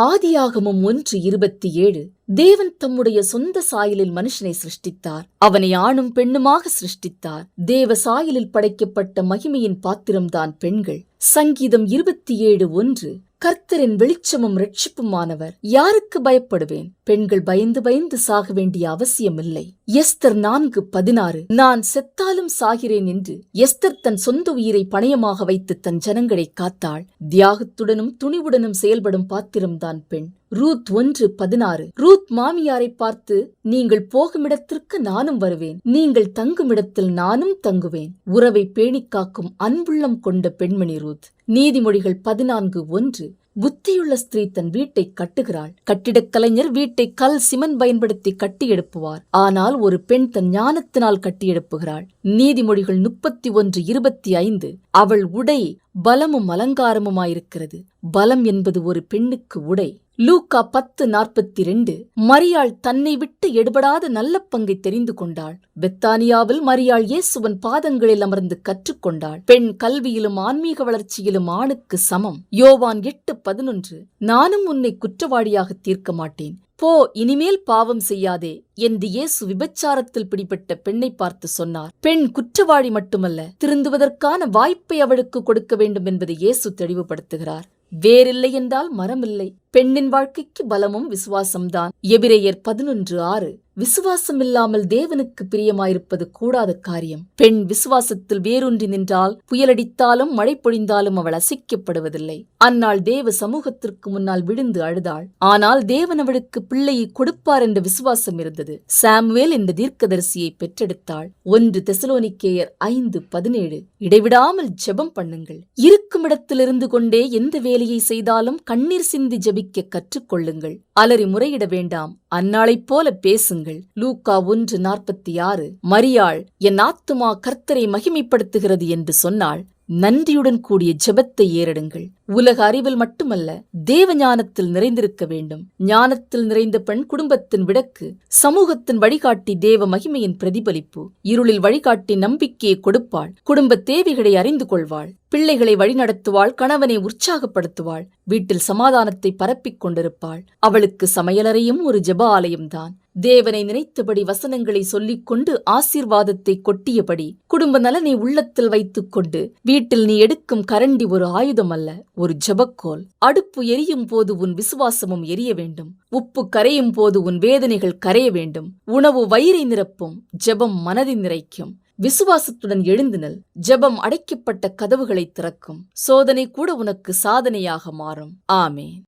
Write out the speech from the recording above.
ஆதியாகமம் ஒன்று இருபத்தி ஏழு. தேவன் தம்முடைய சொந்த சாயலில் மனுஷனை சிருஷ்டித்தார். அவனை ஆணும் பெண்ணுமாக சிருஷ்டித்தார். தேவ சாயலில் படைக்கப்பட்ட மகிமையின் பாத்திரம்தான் பெண்கள். சங்கீதம் இருபத்தி ஏழு ஒன்று. கர்த்தரின் வெளிச்சமும் ரட்சிப்புமானவர் யாருக்கு பயப்படுவேன்? பெண்கள் பயந்து பயந்து சாக வேண்டிய அவசியமில்லை. எஸ்தர் நான்கு பதினாறு. நான் செத்தாலும் சாகிறேன் என்று எஸ்தர் தன் சொந்த உயிரை பணயமாக வைத்து தன் ஜனங்களை காத்தாள். தியாகத்துடனும் துணிவுடனும் செயல்படும் பாத்திரம்தான் பெண். ரூத் ஒன்று பதினாறு. ரூத் மாமியாரை பார்த்து நீங்கள் போகுமிடத்திற்கு நானும் வருவேன். நீங்கள் தங்குமிடத்தில் நானும் தங்குவேன். உறவை பேணிக் காக்கும் அன்புள்ளம் கொண்ட பெண்மணி ரூத். நீதிமொழிகள் பதினான்கு ஒன்று. புத்தியுள்ள ஸ்திரீ தன் வீட்டை கட்டுகிறாள். கட்டிடக் கலைஞர் வீட்டை கல் சிமன் பயன்படுத்தி கட்டி எழுப்புவார் ஆனால் ஒரு பெண் தன் ஞானத்தினால் கட்டி எழுப்புகிறாள் நீதிமொழிகள் முப்பத்தி ஒன்று இருபத்தி ஐந்து. அவள் உடை பலமும் அலங்காரமுமாயிருக்கிறது. பலம் என்பது ஒரு பெண்ணுக்கு உடை. லூக்கா பத்து நாற்பத்தி ரெண்டு மரியாள் தன்னை விட்டு எடுபடாத நல்ல பங்கை தெரிந்து கொண்டாள். பெத்தானியாவில் மரியாள் இயேசுவன் பாதங்களில் அமர்ந்து கற்றுக்கொண்டாள். பெண் கல்வியிலும் ஆன்மீக வளர்ச்சியிலும் ஆணுக்கு சமம். யோவான் எட்டு பதினொன்று. நானும் உன்னை குற்றவாளியாக தீர்க்க மாட்டேன் போ இனிமேல் பாவம் செய்யாதே என்று இயேசு விபச்சாரத்தில் பிடிபட்ட பெண்ணை பார்த்து சொன்னார். பெண் குற்றவாளி மட்டுமல்ல திருந்துவதற்கான வாய்ப்பை அவளுக்கு கொடுக்க வேண்டும் என்பதை இயேசு தெளிவுபடுத்துகிறார். வேறில்லை என்றால் மரமில்லை. பெண்ணின் வாழ்க்கைக்கு பலமும் விசுவாசம்தான். எபிரேயர் பதினொன்று ஆறு விசுவாசம் இல்லாமல் தேவனுக்கு பிரியமாயிருப்பது கூடாத காரியம். பெண் விசுவாசத்தில் வேரூன்றி நின்றால் புயலடித்தாலும் மழை பொழிந்தாலும் அவள் அசைக்கப்படுவதில்லை. அந்நாள் தேவ சமூகத்திற்கு முன்னால் விழுந்து அழுதாள். ஆனால் தேவன் அவளுக்கு பிள்ளையை கொடுப்பார் என்ற விசுவாசம் இருந்தது. சாமுவேல் என்ற தீர்க்கதரிசியை பெற்றெடுத்தாள். ஒன்று தெசலோனிக்கேயர் ஐந்து பதினேழு இடைவிடாமல் ஜெபம் பண்ணுங்கள். இருக்கும் இடத்திலிருந்து கொண்டே எந்த வேலையை செய்தாலும் கண்ணீர் சிந்தி ஜெபிக்க கற்றுக்கொள்ளுங்கள். அலறி முறையிட வேண்டாம். அந்நாளைப் போல பேசுங்கள். லூக்கா ஒன்று நாற்பத்தி ஆறு. மரியாள் என் ஆத்துமா கர்த்தரை மகிமைப்படுத்துகிறது என்று சொன்னாள். நன்றியுடன் கூடிய ஜெபத்தை ஏறெடுங்கள். உலக அறிவில் மட்டுமல்ல தேவ ஞானத்தில் நிறைந்திருக்க வேண்டும். ஞானத்தில் நிறைந்த பெண் குடும்பத்தின் விடக்கு சமூகத்தின் வழிகாட்டி தேவ மகிமையின் பிரதிபலிப்பு. இருளில் வழிகாட்டி நம்பிக்கையை கொடுப்பாள். குடும்ப தேவைகளை அறிந்து கொள்வாள். பிள்ளைகளை வழிநடத்துவாள். கணவனை உற்சாகப்படுத்துவாள். வீட்டில் சமாதானத்தை பரப்பிக் கொண்டிருப்பாள். அவளுக்கு சமையலறையும் ஒரு ஜெப ஆலயம்தான் தேவனை நினைத்தபடி வசனங்களை சொல்லிக் கொண்டு ஆசீர்வாதத்தை கொட்டியபடி குடும்ப நலனை உள்ளத்தில் வைத்துக் கொண்டு வீட்டில் நீ எடுக்கும் கரண்டி ஒரு ஆயுதம் அல்ல ஒரு ஜெபக்கோல். அடுப்பு எரியும் போது உன் விசுவாசமும் எரிய வேண்டும். உப்பு கரையும் போது உன் வேதனைகள் கரைய வேண்டும். உணவு வயிறை நிரப்பும் ஜெபம் மனதை நிறைக்கும். விசுவாசத்துடன் எழுந்துனல் ஜெபம் அடைக்கப்பட்ட கதவுகளை திறக்கும். சோதனை கூட உனக்கு சாதனையாக மாறும். ஆமே